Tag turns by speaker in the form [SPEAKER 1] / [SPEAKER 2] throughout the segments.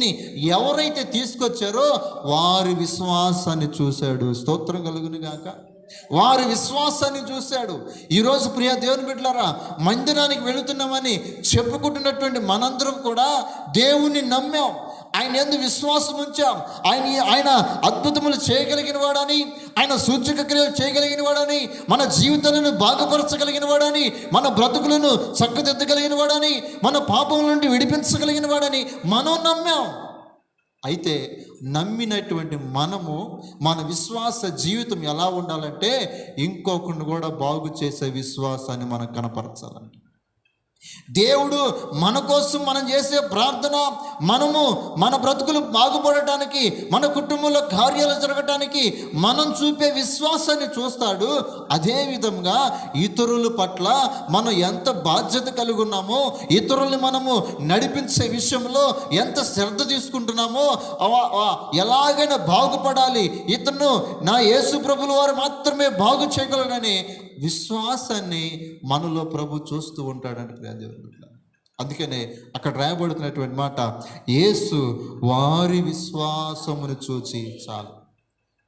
[SPEAKER 1] స్థితిని ఎవరైతే తీసుకొచ్చారో వారి విశ్వాసాన్ని చూశాడు. స్తోత్రం కలుగును గాక వారి విశ్వాసాన్ని చూశాడు. ఈరోజు ప్రియ దేవుని బిడ్డలారా మందిరానికి వెళుతున్నామని చెప్పుకుంటున్నటువంటి మనందరం కూడా దేవుణ్ణి నమ్మాం. ఆయన ఎందు విశ్వాసం ఉంచాం. ఆయన ఆయన అద్భుతములు చేయగలిగిన వాడని ఆయన సూచక క్రియలు చేయగలిగిన వాడని మన జీవితాలను బాగుపరచగలిగిన వాడని మన బ్రతుకులను చక్కదిద్దగలిగిన వాడని మన పాపం నుండి విడిపించగలిగిన వాడని మనం నమ్మాం. అయితే నమ్మినటువంటి మనము మన విశ్వాస జీవితం ఎలా ఉండాలంటే ఇంకొకరిని కూడా బాగు చేసే విశ్వాసాన్ని మనం కనపరచాలంట దేవుడు మన కోసం మనం చేసే ప్రార్థన మనము మన బ్రతుకులు బాగుపడటానికి మన కుటుంబంలో కార్యాలు జరగటానికి మనం చూపే విశ్వాసాన్ని చూస్తాడు. అదే విధంగా ఇతరుల పట్ల మనం ఎంత బాధ్యత కలిగి ఉన్నామో ఇతరుల్ని మనము నడిపించే విషయంలో ఎంత శ్రద్ధ తీసుకుంటున్నామో ఎలాగైనా బాగుపడాలి. ఇతను నా యేసు ప్రభుల వారు మాత్రమే బాగు చేయగలడని విశ్వాసాన్ని మనలో ప్రభు చూస్తూ ఉంటాడంట ప్రియ అందుకనే అక్కడ రాయబడుతున్నటువంటి మాట యేసు వారి విశ్వాసమును చూచి చాలు.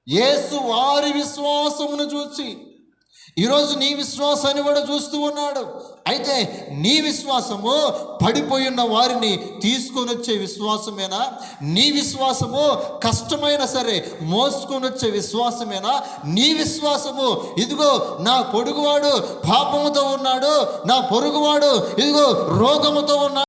[SPEAKER 1] యేసు వారి విశ్వాసమును చూచి ఈరోజు నీ విశ్వాసాన్ని కూడా చూస్తూ ఉన్నాడు. అయితే నీ విశ్వాసము పడిపోయి ఉన్న వారిని తీసుకొని వచ్చే విశ్వాసమేనా? నీ విశ్వాసము కష్టమైనా సరే మోసుకొని వచ్చే విశ్వాసమేనా? నీ విశ్వాసము ఇదిగో నా పొరుగువాడు పాపముతో ఉన్నాడు నా పొరుగువాడు ఇదిగో రోగముతో ఉన్నాడు.